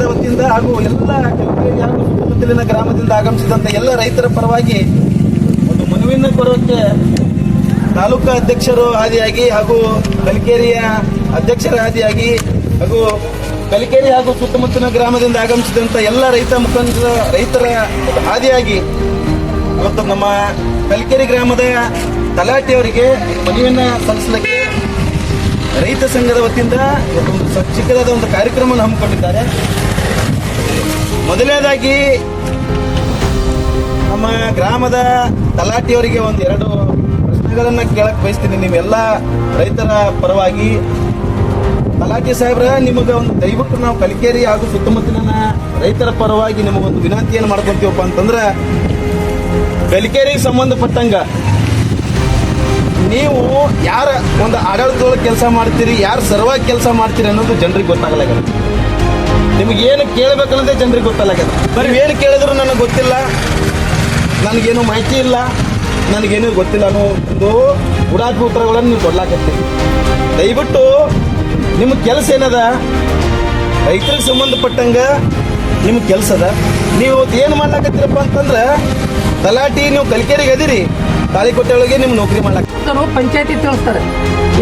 ಸಂಘದ ವತಿಯಿಂದ ಹಾಗೂ ಎಲ್ಲ ಸುತ್ತಮುತ್ತಲಿನ ಗ್ರಾಮದಿಂದ ಆಗಮಿಸಿದಂತ ಎಲ್ಲ ರೈತರ ಪರವಾಗಿ ಒಂದು ಮನವಿಯನ್ನು ಕೊರಕ್ಕೆ ತಾಲೂಕಾ ಅಧ್ಯಕ್ಷರು ಆದಿಯಾಗಿ ಹಾಗೂ ಕಲಿಕೇರಿಯ ಅಧ್ಯಕ್ಷರ ಆದಿಯಾಗಿ ಹಾಗೂ ಕಲಿಕೇರಿ ಹಾಗೂ ಸುತ್ತಮುತ್ತಲಿನ ಗ್ರಾಮದಿಂದ ಆಗಮಿಸಿದಂತ ಎಲ್ಲ ರೈತ ಮುಖಂಡರ ರೈತರ ಆದಿಯಾಗಿ ಇವತ್ತು ನಮ್ಮ ಕಲಿಕೇರಿ ಗ್ರಾಮದ ತಲಾಟೆಯವರಿಗೆ ಮನವಿಯನ್ನ ಸಲ್ಲಿಸಲಿಕ್ಕೆ ರೈತ ಸಂಘದ ವತಿಯಿಂದ ಒಂದು ಚಿಕ್ಕದಾದ ಒಂದು ಕಾರ್ಯಕ್ರಮವನ್ನು ಹಮ್ಮಿಕೊಂಡಿದ್ದಾರೆ. ಮೊದಲನೇದಾಗಿ ನಮ್ಮ ಗ್ರಾಮದ ತಲಾಟಿಯವರಿಗೆ ಒಂದು ಎರಡು ಪ್ರಶ್ನೆಗಳನ್ನು ಕೇಳಕ್ ಬಯಸ್ತೀನಿ. ನೀವೆಲ್ಲ ರೈತರ ಪರವಾಗಿ ತಲಾಟಿ ಸಾಹೇಬ್ರ, ನಿಮಗೆ ಒಂದು ದಯವಿಟ್ಟು ನಾವು ಕಲಿಕೇರಿ ಹಾಗೂ ಸುತ್ತಮುತ್ತಲಿನ ರೈತರ ಪರವಾಗಿ ನಿಮಗೊಂದು ವಿನಂತಿಯನ್ನು ಮಾಡ್ಕೊತೀವಪ್ಪ ಅಂತಂದ್ರೆ, ಕಲಿಕೇರಿಗೆ ಸಂಬಂಧಪಟ್ಟಂಗ ನೀವು ಯಾರ ಒಂದು ಆಡಳಿತದೊಳಗೆ ಕೆಲಸ ಮಾಡ್ತೀರಿ, ಯಾರು ಸರ್ವಾಗಿ ಕೆಲಸ ಮಾಡ್ತೀರಿ ಅನ್ನೋದು ಜನರಿಗೆ ಗೊತ್ತಾಗಲಾಗಲ್ಲ ನಿಮಗೆ ಏನು ಕೇಳಬೇಕನ್ನೋದೇ ಜನರಿಗೆ ಗೊತ್ತಾಗಲ್ಲ ಬರೀ ಏನು ಕೇಳಿದ್ರು ನನಗೆ ಗೊತ್ತಿಲ್ಲ. ನನಗೇನು ಮಾಹಿತಿ ಇಲ್ಲ. ನನಗೇನು ಗೊತ್ತಿಲ್ಲ ಅನ್ನೋ ಒಂದು ಉಡಾಟಿ ಉತ್ತರಗಳನ್ನು ನೀವು ಕೊಡ್ಲಾಕತ್ತೆ ದಯವಿಟ್ಟು ನಿಮ್ಮ ಕೆಲಸ ಏನದ? ರೈತರಿಗೆ ಸಂಬಂಧಪಟ್ಟಂಗ ನಿಮ್ಮ ಕೆಲಸ ಅದ. ನೀವು ಏನು ಮಾಡ್ಲಾಕತ್ತೀರಪ್ಪ ಅಂತಂದ್ರೆ ತಲಾಟಿ ನೀವು ಕಲಿಕೇರಿಗೆ ಅದಿರಿ. ತಾಳಿಕೋಟೆ ಒಳಗೆ ನಿಮ್ಮ ನೌಕರಿ ಮಾಡ್ಲಾಕ ಅವರು ಪಂಚಾಯತಿ ತಿಳಿಸ್ತಾರೆ.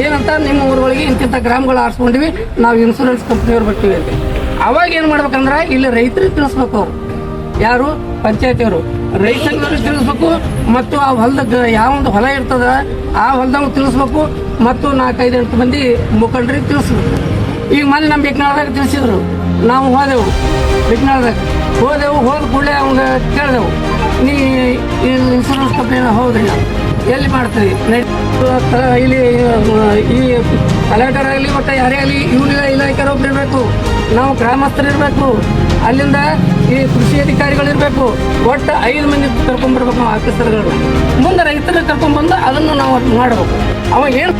ಏನಂತ ನಿಮ್ಮ ಊರೊಳಗೆ ಇಂತಿಂಥ ಗ್ರಾಮಗಳು ಆರಿಸ್ಕೊಂಡಿವಿ. ನಾವು ಇನ್ಸೂರೆನ್ಸ್ ಕಂಪ್ನಿಯವ್ರು ಬರ್ತೀವಿ ಅಂತ ಅವಾಗ ಏನು ಮಾಡ್ಬೇಕಂದ್ರೆ ಇಲ್ಲಿ ರೈತರಿಗೆ ತಿಳಿಸ್ಬೇಕು. ಯಾರು? ಪಂಚಾಯತಿಯವರು. ರೈತ ಸಂಘದವ್ರಿಗೆ ತಿಳಿಸ್ಬೇಕು ಮತ್ತು ಆ ಹೊಲದ ಯಾವ ಒಂದು ಹೊಲ ಇರ್ತದ, ಆ ಹೊಲದಾಗ ತಿಳಿಸ್ಬೇಕು ಮತ್ತು ನಾಲ್ಕೈದು, ಎಂಟು ಮಂದಿ ಮುಖಂಡರಿಗೆ ತಿಳಿಸ್ಬೇಕು. ಈಗ ಮೊನ್ನೆ ನಮ್ಮ ಬಿಕ್ನಾಳದಾಗ ತಿಳಿಸಿದ್ರು. ನಾವು ಹೋದೆವು. ಬಿಕ್ನಾಳದಾಗ ಹೋದೆವು, ಹೋದ ಕೂಡಲೇ ಅವಂಗ ಕೇಳಿದೆವು. ನೀ ಇನ್ಸೂರೆನ್ಸ್ ಕಂಪ್ನಿನ ಹೌದ್ರಿ ಎಲ್ಲಿ ಮಾಡ್ತೀವಿ ಇಲ್ಲಿ, ಈ ಕಲೆಕ್ಟರ್ ಆಗಲಿ ಮತ್ತು ಯಾರೇ ಆಗಲಿ ಇವನಿಗೆ ಇಲಾಖೆಯವರು ಇರಬೇಕು ನಾವು ಗ್ರಾಮಸ್ಥರು ಇರಬೇಕು ಅಲ್ಲಿಂದ ಈ ಕೃಷಿ ಅಧಿಕಾರಿಗಳು ಇರಬೇಕು ಒಟ್ಟು ಐದು ಮಂದಿ ಕರ್ಕೊಂಡ್ಬರ್ಬೇಕು ನಾವು ಆಫೀಸರ್ಗಳು. ಮುಂದೆ ರೈತರು ಕರ್ಕೊಂಡ್ಬಂದು ಅದನ್ನು ನಾವು ಮಾಡಬೇಕು. ಅವ ಏನು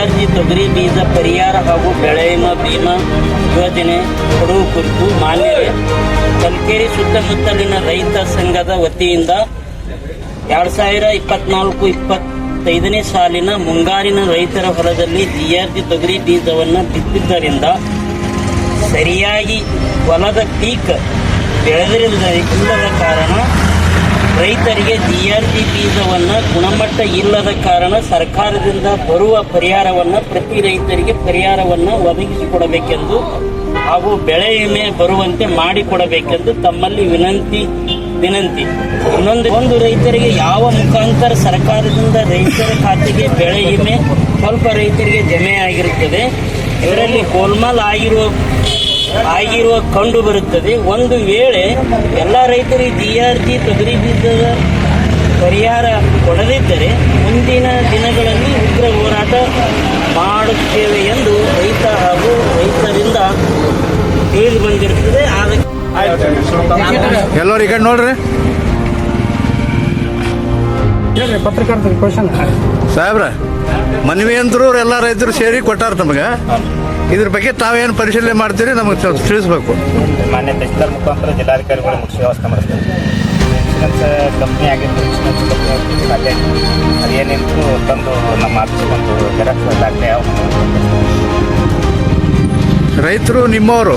ಆರ್ ಜಿ ತೊಗರಿ ಬೀಜ ಪರಿಹಾರ ಹಾಗೂ ಬೆಳೆ ವಿಮಾ ಭೀಮಾ ಯೋಜನೆ ಕೊಡುವ ಕುರಿತು ಮಾನ್ಯ ಕಲ್ಕೇರಿ ಸುತ್ತಮುತ್ತಲಿನ ರೈತ ಸಂಘದ ವತಿಯಿಂದ ಎರಡ್ ಸಾವಿರ ಇಪ್ಪತ್ನಾಲ್ಕು ಇಪ್ಪತ್ತೈದನೇ ಸಾಲಿನ ಮುಂಗಾರಿನ ರೈತರ ಹೊಲದಲ್ಲಿ ಜಿಆರ್ಜಿ ತೊಗರಿ ಬೀಜವನ್ನು ಬಿತ್ತಿದ್ದರಿಂದ ಸರಿಯಾಗಿ ಹೊಲದ ಪೀಕ್ ಬೆಳೆದಿರದ ಇಲ್ಲದ ಕಾರಣ ರೈತರಿಗೆ ಜಿಆರ್ಜಿ ಬೀಜವನ್ನು ಗುಣಮಟ್ಟ ಇಲ್ಲದ ಕಾರಣ ಸರ್ಕಾರದಿಂದ ಬರುವ ಪರಿಹಾರವನ್ನು ಪ್ರತಿ ರೈತರಿಗೆ ಪರಿಹಾರವನ್ನು ಒದಗಿಸಿಕೊಡಬೇಕೆಂದು ಹಾಗೂ ಬೆಳೆ ವಿಮೆ ಬರುವಂತೆ ಮಾಡಿಕೊಡಬೇಕೆಂದು ತಮ್ಮಲ್ಲಿ ವಿನಂತಿ ವಿನಂತಿ. ಇನ್ನೊಂದು, ಒಂದು ರೈತರಿಗೆ ಯಾವ ಮುಖಾಂತರ ಸರ್ಕಾರದಿಂದ ರೈತರ ಖಾತೆಗೆ ಬೆಳೆ ವಿಮೆ ಸ್ವಲ್ಪ ರೈತರಿಗೆ ಜಮೆ ಆಗಿರುತ್ತದೆ. ಇದರಲ್ಲಿ ಗೋಲ್ಮಾಲ್ ಆಗಿರುವ ಆಗಿರುವ ಕಂಡು ಬರುತ್ತದೆ. ಒಂದು ವೇಳೆ ಎಲ್ಲ ರೈತರಿಗೆ ಜಿ ಆರ್ ಜಿ ತೊಗರಿ ಬೀಜದ ಪರಿಹಾರ ಕೊಡದಿದ್ದರೆ ಮುಂದಿನ ದಿನಗಳಲ್ಲಿ ಉಗ್ರ ಹೋರಾಟ ಮಾಡುತ್ತೇವೆ ಎಂದು ಎಲ್ಲರೂ ಈ ಕಡೆ ನೋಡ್ರಿ. ಸಾಹೇಬ್ರ ಮನವಿ ಅಂದ್ರು ಎಲ್ಲ ರೈತರು ಸೇರಿ ಕೊಟ್ಟಾರ ನಮಗೆ. ಇದ್ರ ಬಗ್ಗೆ ತಾವೇನು ಪರಿಶೀಲನೆ ಮಾಡ್ತೀರಿ ನಮಗೆ ಸ್ವಲ್ಪ ತಿಳಿಸ್ಬೇಕು. ಮಾನ್ಯ ತಹಸೀಲ್ದಾರ್ ಮುಖಾಂತರ ಜಿಲ್ಲಾಧಿಕಾರಿಗಳು ಮುಖ್ಯ ವ್ಯವಸ್ಥೆ ಮಾಡಿಸ್ತಾರೆ. ಇನ್ಶೂರೆನ್ಸ್ ಕಂಪ್ನಿ ಆಗಿದ್ದು ಇನ್ಶೂರೆನ್ಸ್ ಕಂಪ್ನಿ ಖಾತೆ ಅದೇನಿತ್ತು ತಂದು ನಮ್ಮ ಒಂದು ಜೆರಾಕ್ಸ್ ದಾಖಲೆ ರೈತರು ನಿಮ್ಮವರು.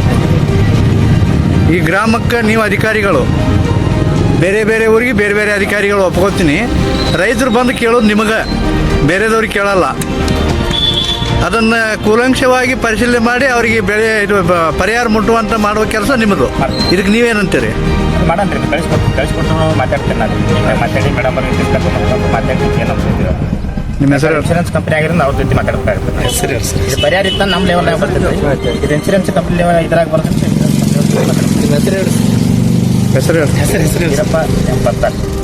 ಈ ಗ್ರಾಮಕ್ಕೆ ನೀವು ಅಧಿಕಾರಿಗಳು ಬೇರೆ ಬೇರೆ ಊರಿಗೆ ಬೇರೆ ಬೇರೆ ಅಧಿಕಾರಿಗಳು ಒಪ್ಕೋತೀನಿ. ರೈತರು ಬಂದು ಕೇಳೋದು ನಿಮಗೆ ಬೇರೆದವ್ರಿಗೆ ಕೇಳಲ್ಲ. ಅದನ್ನು ಕೂಲಂಕ್ಷವಾಗಿ ಪರಿಶೀಲನೆ ಮಾಡಿ ಅವರಿಗೆ ಬೆಳೆ ಇದು ಬ- ಪರಿಹಾರ ಮುಟ್ಟುವಂತ ಮಾಡುವ ಕೆಲಸ ನಿಮ್ಮದು ಇದಕ್ಕೆ ನೀವೇನಂತೀರಿ? ಮಾಡನ್ರಿ ಕಳಿಸ್ಕೊಟ್ಟು ಕಳಿಸ್ಕೊಟ್ಟು ಮಾತಾಡ್ತೇನೆ ನಾನು. ಈಗ ಮಾತಾಡಿ ಮೇಡಮ್ ಅವ್ರಿಗೆ ಮಾತಾಡ್ತೀನಿ ಏನಂತ ನಿಮ್ಮ ಹೆಸರು. ಇನ್ಶೂರೆನ್ಸ್ ಕಂಪ್ನಿ ಆಗಿರೋದು ಅವ್ರ ಜೊತೆ ಮಾತಾಡ್ತಾ ಸರಿ ಸರಿ. ಇದು ಪರಿಹಾರ ಇತ್ತ ನಮ್ಮ ಲೆವೆಲ್ ಬರ್ತದೆ ಇದು ಇನ್ಶೂರೆನ್ಸ್ ಕಂಪ್ನಿ ಲೆವೆಲ್ ಇದ್ರಾಗ ಬರ್ತದೆ ಹೆಸರು ಹೇಳಿ. ವೀರಪ್ಪ ಎಂಬತ್ತಾರು